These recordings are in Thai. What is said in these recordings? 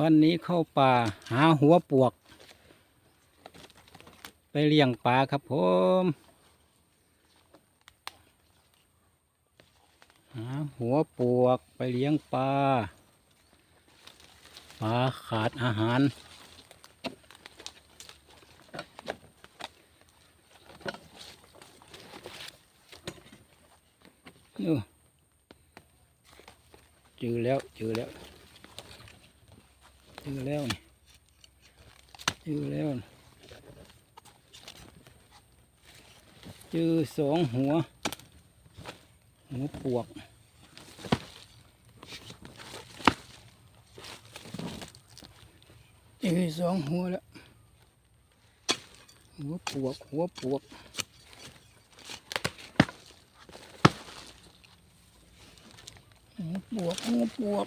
วันนี้เข้าป่าหาหัวปวก ไปเลี้ยงปลาครับผมหาหัวปวกไปเลี้ยงปลาปลาขาดอาหาร เจอแล้วเจอแล้ว เจอแล้วนี่เจอแล้วเจอสองหัว หัวปวกเจอสองหัวแล้วหัวปวก หัวปวกหัวปวกหัวปวก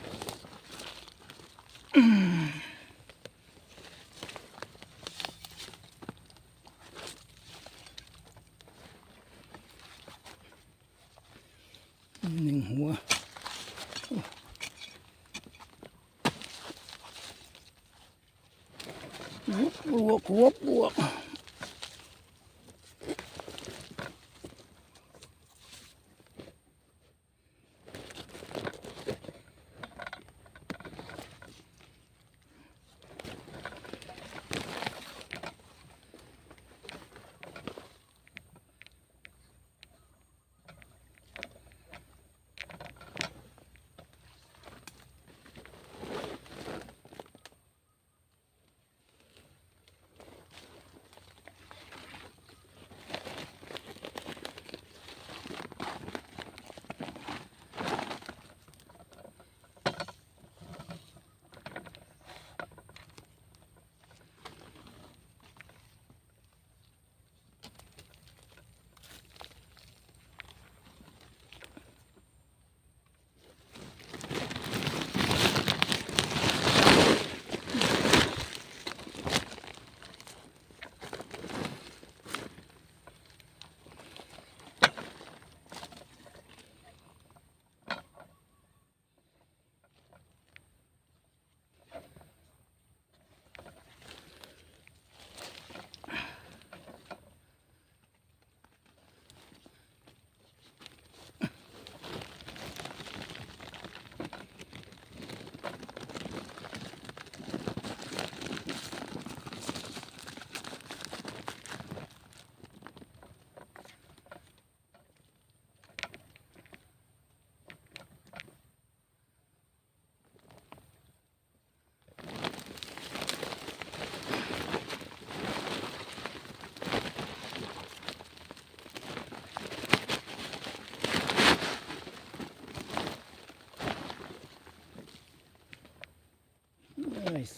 หนึ่งหัว หัวปว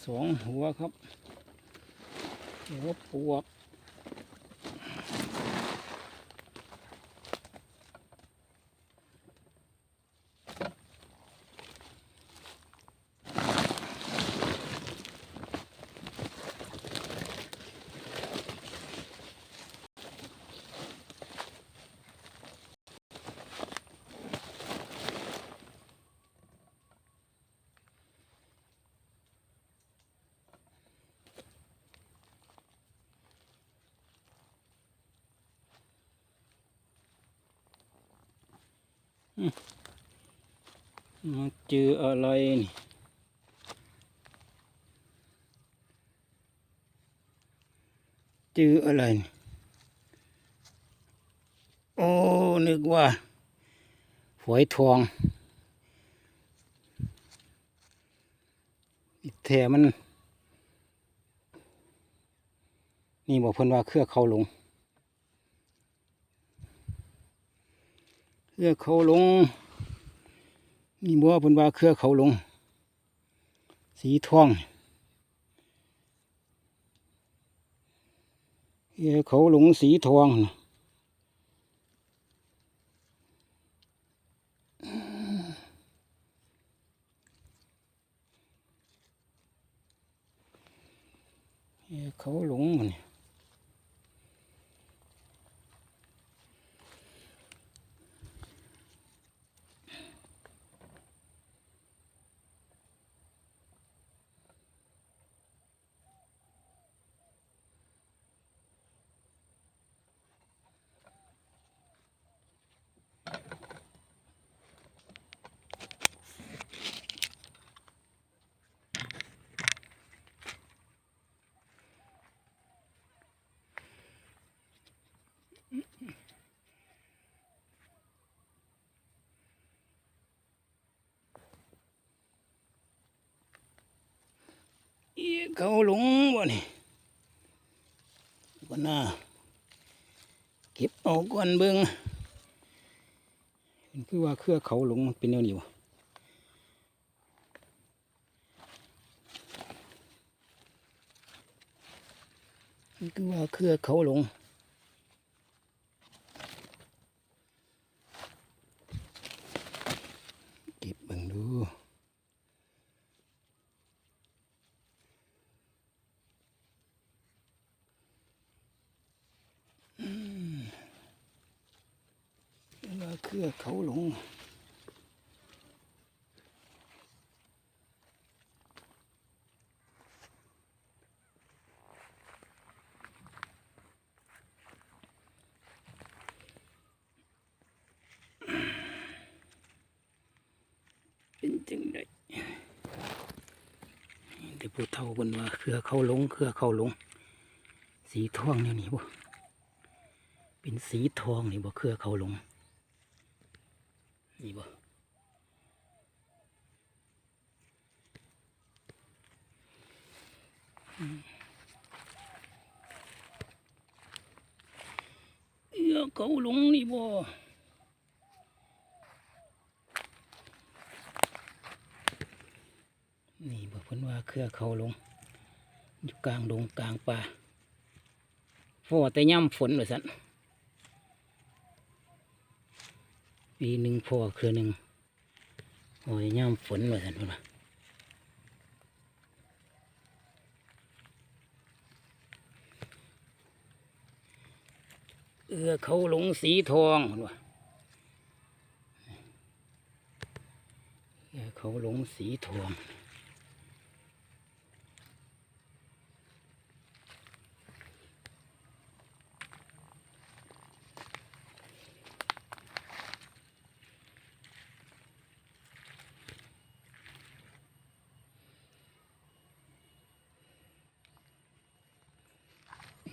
สองหัวครับหัวปวก มาเจออะไรนี่เจออะไรนี่โอ้ นึกว่าฝอยทองอีแถมัน นี่บอกเพิ่นว่าเครือเขาหลง เครือเขาหลงนี่บัวเพิ่นว่าเครือเขาหลง สีทองเครือเขาหลงสีทองนะเครือเขาหลงมัน เขาหลงบ่นี่ก็น่าเก็บเอาก่อนเบิ่งมันคือว่าเครือเขาหลงมันเป็นแนวนี้วะมันคือว่าเครือเขาหลง เก็บเบิ่งดู อืมว่า เครือเขาหลง เป็นจังไดเดี๋ยวผู้เฒ่าบนว่าเครือเขาหลงเครือเขาหลง สีทองเนี่ยนี่บ่เป็นสีทองนี่บ่เครือเขาหลง นี่บ่อืมเครือเขาหลงนี่บ่นี่บอกเพิ่นว่าเครือเขาลงอยู่กลางดงกลางป่าฟอแต่ย่ำฝนว่าสัน ปีหนึ่งพ่อคือหนึ่งโอ้ยย่ำฝนว่าสันเพิ่นว่าเออเขาหลงสีทองเพิ่นว่าเออเขาหลงสีทอง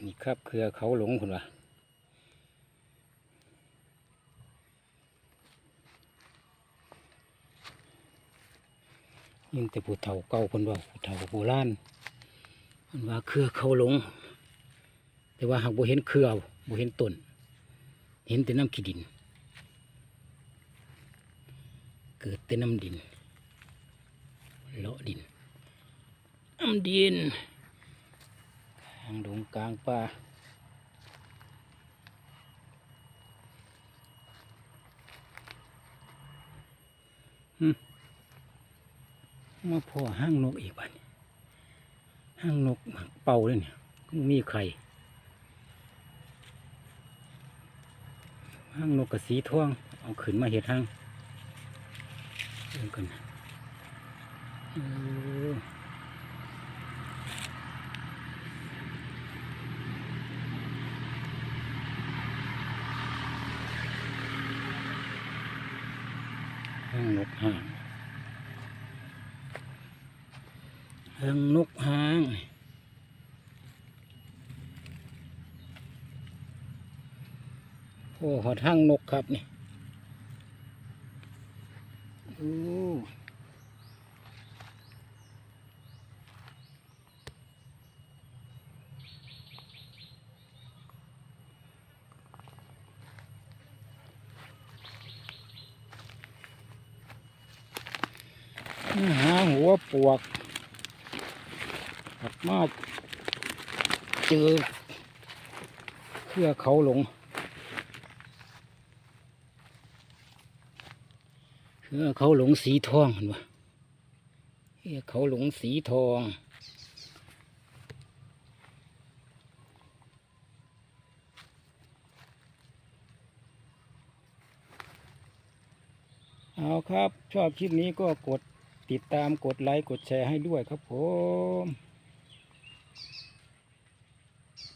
นี่ครับเครือเขาหลงคุณวะยิ่งแต่ผู้เฒ่าเก่าคนว่าผู้เฒ่าโบราณมันว่าเครือเขาหลง แต่ว่าหากบ่เห็นเครือบ่เห็นต้นเห็นแต่น้ำขี้ดิน เกิดแต่น้ำดินเลาะดินน้ำดิน กลางดงกลางป่าหึมาพ่อห้างนกอีกบ้านห้างนกเป่าเลยเนี่ยมีใครห้างนกกับสีท่วง เอาขึ้นมาเห็ดห้างเบิ่งกันนะเออ ห้างนกห้างห้างนกห้างโอ้หอดห้างนกครับนี่โอ้ หาหัวปวกหัดมาเจอเครือเขาหลงเครือเขาหลงสีทองเห็นปะเครือเขาหลงสีทองเอาครับ ชอบคลิปนี้ก็กด ติดตามกดไลค์กดแชร์ให้ด้วยครับผม